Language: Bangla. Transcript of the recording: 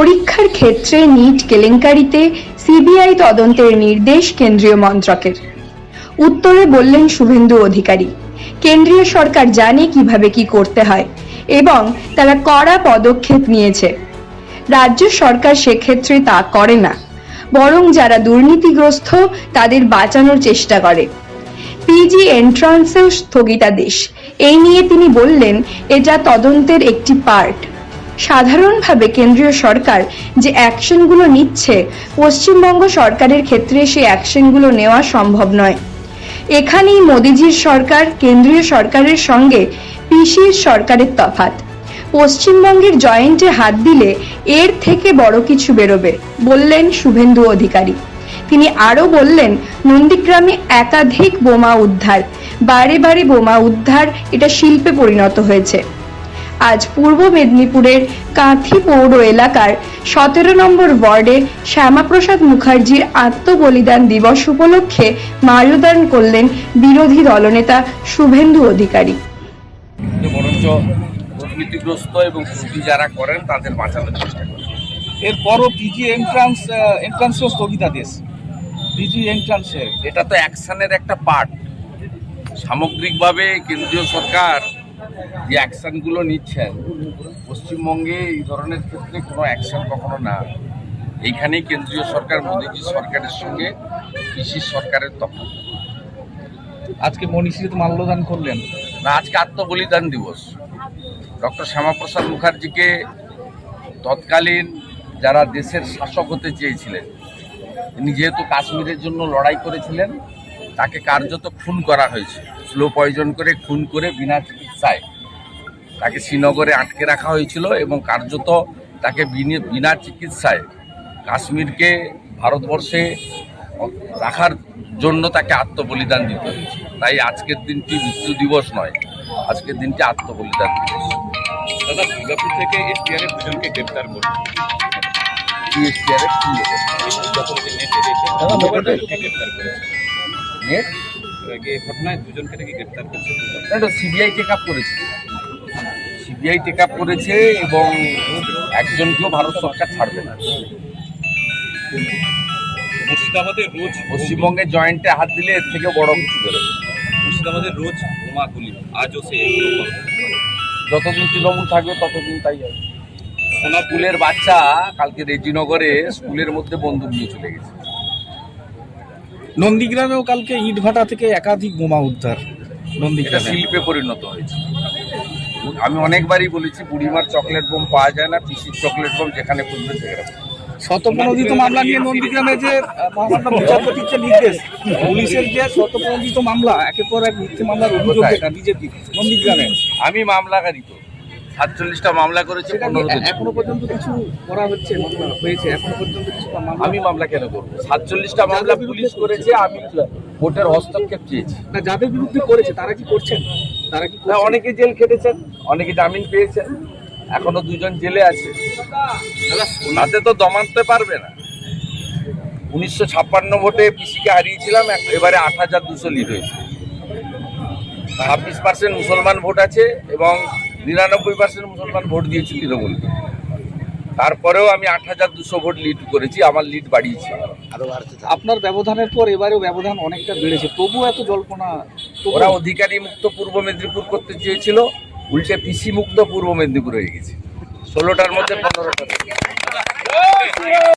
পরীক্ষার ক্ষেত্রে নিট কেলেঙ্কারিতে সিবিআই তদন্তের নির্দেশ কেন্দ্রীয় মন্ত্রকের। উত্তরে বললেন শুভেন্দু অধিকারী, কেন্দ্রীয় সরকার জানে কীভাবে কি করতে হয় এবং তারা কড়া পদক্ষেপ নিয়েছে। রাজ্য সরকার সেক্ষেত্রে তা করে না, বরং যারা দুর্নীতিগ্রস্ত তাদের বাঁচানোর চেষ্টা করে। পিজি এন্ট্রান্সেও স্থগিতাদেশ, এই নিয়ে তিনি বললেন, এটা তদন্তের একটি পার্ট। সাধারণভাবে কেন্দ্রীয় সরকার যে অ্যাকশনগুলো নিচ্ছে, পশ্চিমবঙ্গ সরকারের ক্ষেত্রে সেই অ্যাকশনগুলো নেওয়া সম্ভব নয়। এখানেই মোদিজির সরকার, কেন্দ্রীয় সরকারের সঙ্গে পিসির সরকারের তফাৎ। পশ্চিমবঙ্গের জয়েন্টে হাত দিলে এর থেকে বড় কিছু বেরোবে, বললেন শুভেন্দু অধিকারী। তিনি আরও বললেন, নন্দীগ্রামে একাধিক বোমা উদ্ধার, বারে বারে বোমা উদ্ধার, এটা শিল্পে পরিণত হয়েছে। আজ পূর্ব মেদিনীপুরের কাঁথি পৌর এলাকার সতেরো নম্বর ওয়ার্ডে শ্যামাপ্রসাদ মুখার্জির আত্মবলিদান দিবস উপলক্ষে মাল্যদান করলেন বিরোধী দলনেতা শুভেন্দু অধিকারী। বরঞ্চ দুর্নীতিগ্রস্ত এবং ত্রুটি যারা করেন তাদের বাঁচানোর চেষ্টা করেন। এরপরও পিজি এন্ট্রান্স এন্ট্রান্সেও স্থগিতাদেশ পিজি এন্ট্রান্সে এটা তো অ্যাকশনের একটা পার্ট সামগ্রিকভাবে কেন্দ্রীয় সরকার যে অ্যাকশনগুলো নিচ্ছেন পশ্চিমবঙ্গে এই ধরনের ক্ষেত্রে কোনো অ্যাকশন কখনো না। এইখানেই কেন্দ্রীয় সরকার মোদীজি সরকারের সঙ্গে কৃষি সরকারের তফাৎ। আজকে মনীষীতে মাল্যদান করলেন। না আজকে আত্মবলিদান দিবস। ডক্টর শ্যামাপ্রসাদ মুখার্জিকে তৎকালীন যারা দেশের শাসক হতে চেয়েছিলেন তিনি যেহেতু কাশ্মীরের জন্য লড়াই করেছিলেন তাকে কার্যত খুন করা হয়েছে। স্লো পয়জন করে খুন করে বিনা চিকিৎসায় তাকে শ্রীনগরে আটকে রাখা হয়েছিল এবং কার্যত তাকে বিনে- বিনা চিকিৎসায় কাশ্মীরকে ভারতবর্ষে রাখার জন্য তাকে আত্মবলিদান দিতে হয়েছে। তাই আজকের দিনটি মৃত্যু দিবস নয় আজকের দিনটি আত্মবলিদান দিবস। দাদা দুর্গাপুর থেকে এসটিআর দুজনকে গ্রেপ্তার দুজনকে ঘটনায় নাকি গ্রেপ্তার করছে? সিবিআই টেক আপ করেছে। সিবিআই টেক আপ করেছে এবং একজনকেও ভারত সরকার ছাড়বে না। মুর্শিদাবাদে রোজ পশ্চিমবঙ্গের জয়েন্টে হাত দিলে এর থেকে বড় কিছু বেরোবে মুর্শিদাবাদে রোজ বোমাগুলি আজও সে যতদিন তৃণমূল থাকবে ততদিন তাই হবে। সোনাপুর স্কুলের বাচ্চা কালকে রেজিনগরে স্কুলের মধ্যে বন্দুক নিয়ে চলে গেছে। নন্দীগ্রামেও কালকে ইটভাটা থেকে একাধিক বোমা উদ্ধার। নন্দীগ্রামে। শিল্পে পরিণত হয়েছে। আমি অনেকবারই বলেছি বুড়িমার চকলেট বোম পাওয়া যায় না পিসির চকলেট বোম যেখানে খুঁজবে সেখানে শতপ্রণোদিত মামলা নিয়ে নন্দীগ্রামে যে মহামান্য বিচারপতির যে নির্দেশ পুলিশের যে শতপ্রণোদিত মামলা একের পর এক মিথ্যে মামলার অভিযোগ কোথায়? বিজেপি নন্দীগ্রামে। আমি মামলাকারী তো। সাতচল্লিশটা মামলা করেছে এখনও পর্যন্ত কিছু করা হচ্ছে হয়েছে এখনও পর্যন্ত কিছু আমি মামলা কেন করব? সাতচল্লিশটা মামলা পুলিশ করেছে আমি কোর্টের হস্তক্ষেপ চেয়েছি। না যাদের বিরুদ্ধে করেছে তারা কি করছেন? অনেকে জেল খেটেছেন অনেকে জামিন পেয়েছেন। এখনও দুজন জেলে আছে। ওনাতে তো দমাতে পারবে না। উনিশশো ছাপ্পান্ন ভোটে পিসিকে হারিয়েছিলাম এবারে আট হাজার দুশো লিড হয়েছে। ছাব্বিশ পার্সেন্ট মুসলমান ভোট আছে এবং নিরানব্বই পার্সেন্ট মুসলমান ভোট দিয়েছে তৃণমূলকে। তারপরেও আমি আট হাজার দুশো ভোট লিড করেছি আমার লিড বাড়িয়েছি। আপনার ব্যবধানের পর এবারেও ব্যবধান অনেকটা বেড়েছে তবু এত জল্পনা ওরা অধিকারী মুক্ত পূর্ব মেদিনীপুর করতে চেয়েছিল উল্টে পিসি মুক্ত পূর্ব মেদিনীপুর হয়ে গেছে। ষোলোটার মধ্যে পনেরোটা।